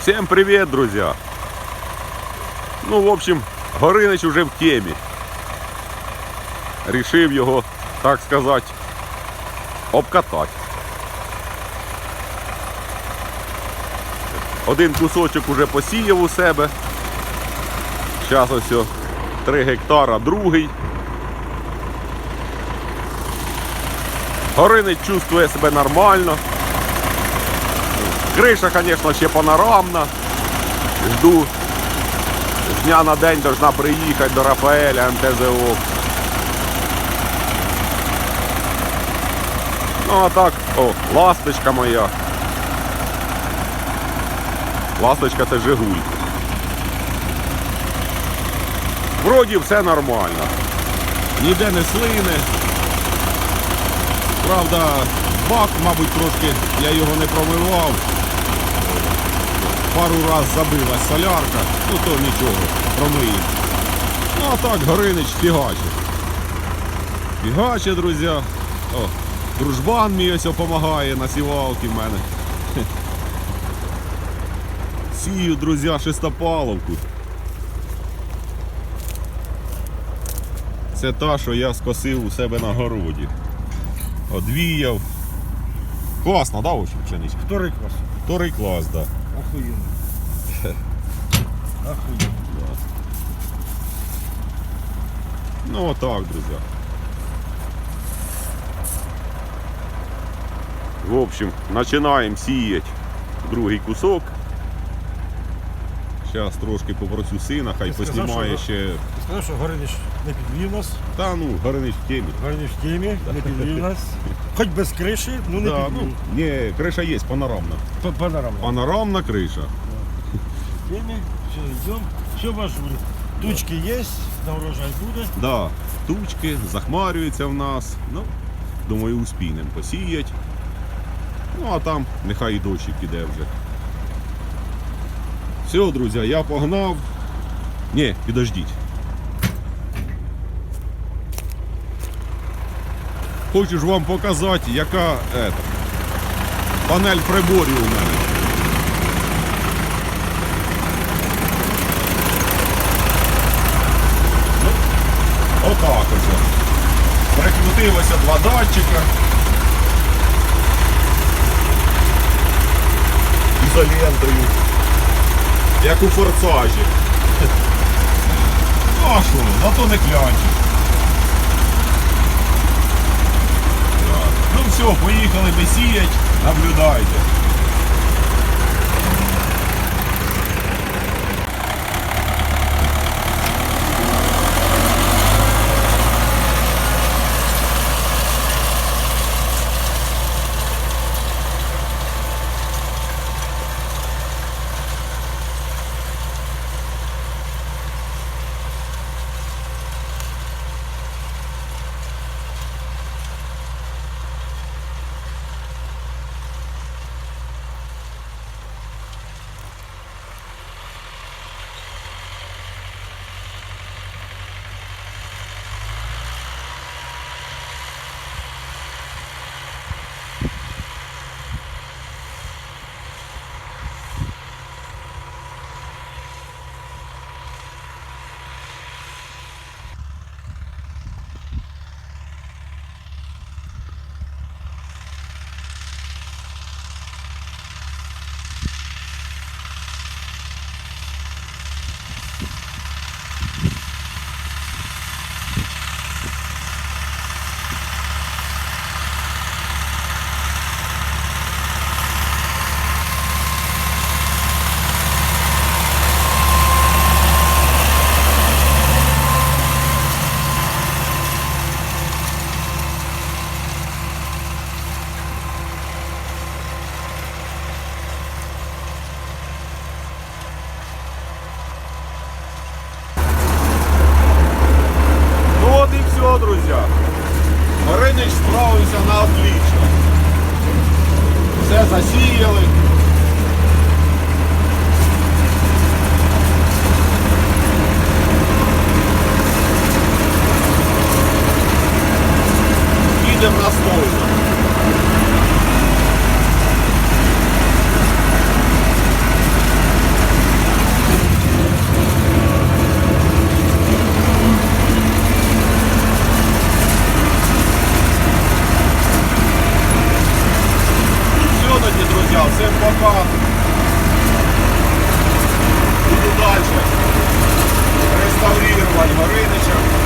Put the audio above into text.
Всем привет, друзья! Ну, в общем, Горинич уже в темі. Рішив його, так сказати, обкатати. Один кусочок уже посіяв у себе. Зараз ось 3 гектара, другий. Горинич чувствує себе нормально. Криша, звісно, ще панорамна. Жду. З дня на день должна приїхати до Рафаеля МТЗО. Ну а так, о, ласточка моя. Ласточка це Жигуль. Вроді все нормально. Ніде не слине. Правда, бак, мабуть, трошки я його не промивав. Пару раз забилась солярка, ну то нічого, промиє. Ну а так, Горинич фігаче. Фігаче, друзі. О, дружбан мій ось допомагає на сівалки в мене. Хе. Сію, друзі, шестопаловку. Це та, що я скосив у себе на городі. Одвіяв. Класно, да, общем, пшеничка? Второй класс. Вторий клас, да. Охуенно. Охуенно. Ну вот так, друзья. В общем, начинаем сіять другий кусок. Зараз трошки попросю сина, хай Ти сказав, поснімає що- ще. Ти сказав, що Горинич не підвів нас. Та ну, Горинич в темі. Горинич в темі, не підвів нас. Хоч без криші, ну не Да, підвів. ну, ні, криша є, панорамна. П- Панорама. Панорамна криша. В темі, все, йдемо. Все важливо. Тучки є, на урожай буде. Да, тучки, захмарюється в нас. Ну, думаю, успінемо посіять. Ну, а там нехай і дощик піде вже. Все, друзі, я погнав. Ні, підождіть. Хочу ж вам показати, яка ета, панель приборів у мене. Отак ось. Прикрутилося два датчика. Ізолентою. Як у форсажі. Ну а що, зато не клянчить. Так. Ну все, поїхали ми сіять, наблюдайте. Ну от і все, друзі. Горинич на отлично. Все засіяли. Маринича.